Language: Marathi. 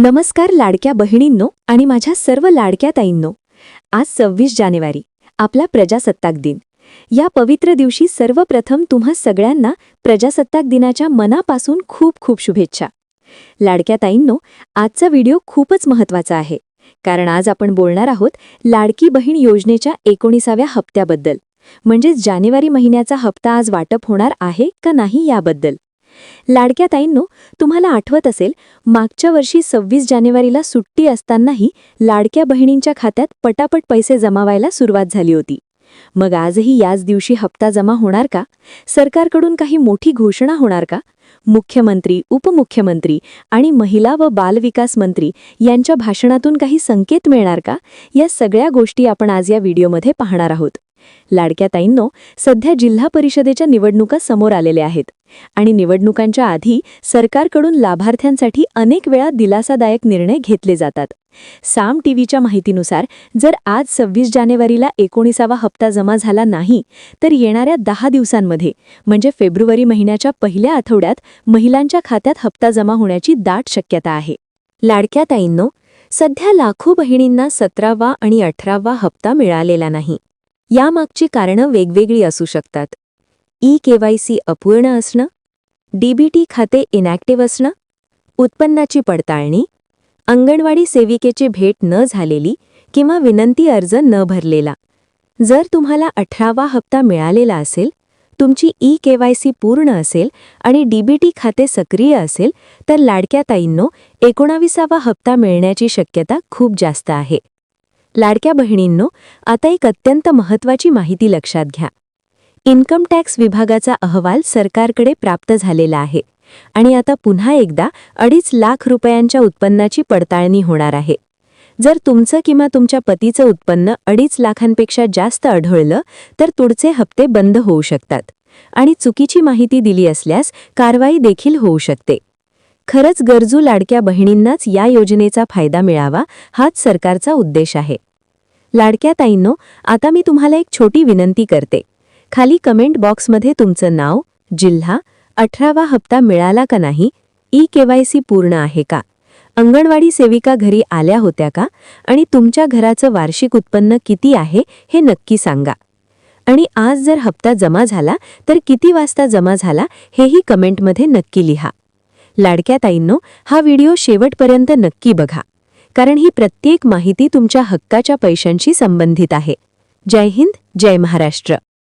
नमस्कार लाडक्या बहिणींनो आणि माझ्या सर्व लाडक्या ताईंनो. आज सव्वीस जानेवारी आपला प्रजासत्ताक दिन. या पवित्र दिवशी सर्वप्रथम तुम्हा सगळ्यांना प्रजासत्ताक दिनाच्या मनापासून खूप खूप शुभेच्छा. लाडक्या ताईंनो आजचा व्हिडिओ खूपच महत्त्वाचा आहे. कारण आज आपण बोलणार आहोत लाडकी बहीण योजनेच्या एकोणीसाव्या हप्त्याबद्दल. म्हणजेच जानेवारी महिन्याचा हप्ता आज वाटप होणार आहे का नाही याबद्दल. लाडक्या ताईंनो तुम्हाला आठवत असेल मागच्या वर्षी सव्वीस जानेवारीला सुट्टी असतानाही लाडक्या बहिणींच्या खात्यात पटापट पैसे जमावायला सुरुवात झाली होती. मग आजही याच दिवशी हप्ता जमा होणार का? सरकारकडून काही मोठी घोषणा होणार का? मुख्यमंत्री उपमुख्यमंत्री आणि महिला व बालविकास मंत्री यांच्या भाषणातून काही संकेत मिळणार का? या सगळ्या गोष्टी आपण आज या व्हिडिओमध्ये पाहणार आहोत. लाडक्या ताईंनो सध्या जिल्हा परिषदेच्या निवडणुका समोर आलेल्या आहेत. आणि निवडणुकांच्या आधी सरकारकडून लाभार्थ्यांसाठी अनेक वेळा दिलासादायक निर्णय घेतले जातात. साम टीव्हीच्या माहितीनुसार जर आज सव्वीस जानेवारीला एकोणीसावा हप्ता जमा झाला नाही तर येणाऱ्या दहा दिवसांमध्ये म्हणजे फेब्रुवारी महिन्याच्या पहिल्या आठवड्यात महिलांच्या खात्यात हप्ता जमा होण्याची दाट शक्यता आहे. लाडक्या ताईंनो सध्या लाखो बहिणींना सतरावा आणि अठरावा हप्ता मिळालेला नाही. यामागची कारणं वेगवेगळी असू शकतात. ई केवायसी अपूर्ण असणं डीबीटी खाते इनॅक्टिव्ह असणं उत्पन्नाची पडताळणी अंगणवाडी सेविकेची भेट न झालेली किंवा विनंती अर्ज न भरलेला. जर तुम्हाला अठरावा हप्ता मिळालेला असेल तुमची ई केवायसी पूर्ण असेल आणि डीबीटी खाते सक्रिय असेल तर लाडक्या ताईंनो एकोणाविसावा हप्ता मिळण्याची शक्यता खूप जास्त आहे. लाडक्या बहिणींनो आता एक अत्यंत महत्त्वाची माहिती लक्षात घ्या. इन्कम टॅक्स विभागाचा अहवाल सरकारकडे प्राप्त झालेला आहे. आणि आता पुन्हा एकदा अडीच लाख रुपयांच्या उत्पन्नाची पडताळणी होणार आहे. जर तुमचं किंवा तुमच्या पतीचं उत्पन्न अडीच लाखांपेक्षा जास्त आढळलं तर तुडचे हप्ते बंद होऊ शकतात. आणि चुकीची माहिती दिली असल्यास कारवाई देखील होऊ शकते. खरंच गरजू लाडक्या बहिणींनाच या योजनेचा फायदा मिळावा हाच सरकारचा उद्देश आहे. लाडक्या ताईंनो आता मी तुम्हाला एक छोटी विनंती करते. खाली कमेंट बॉक्समध्ये तुमचं नाव जिल्हा अठरावा हप्ता मिळाला का नाही ई केवायसी पूर्ण आहे का? अंगणवाडी सेविका घरी आल्या होत्या का? आणि तुमच्या घराचं वार्षिक उत्पन्न किती आहे हे नक्की सांगा. आणि आज जर हप्ता जमा झाला तर किती वाजता जमा झाला हेही कमेंटमध्ये नक्की लिहा. लाडक्या ताईंनो हा व्हिडिओ शेवटपर्यंत नक्की बघा. कारण ही प्रत्येक माहिती तुमच्या हक्काच्या पैशांशी संबंधित आहे. जय हिंद जय महाराष्ट्र.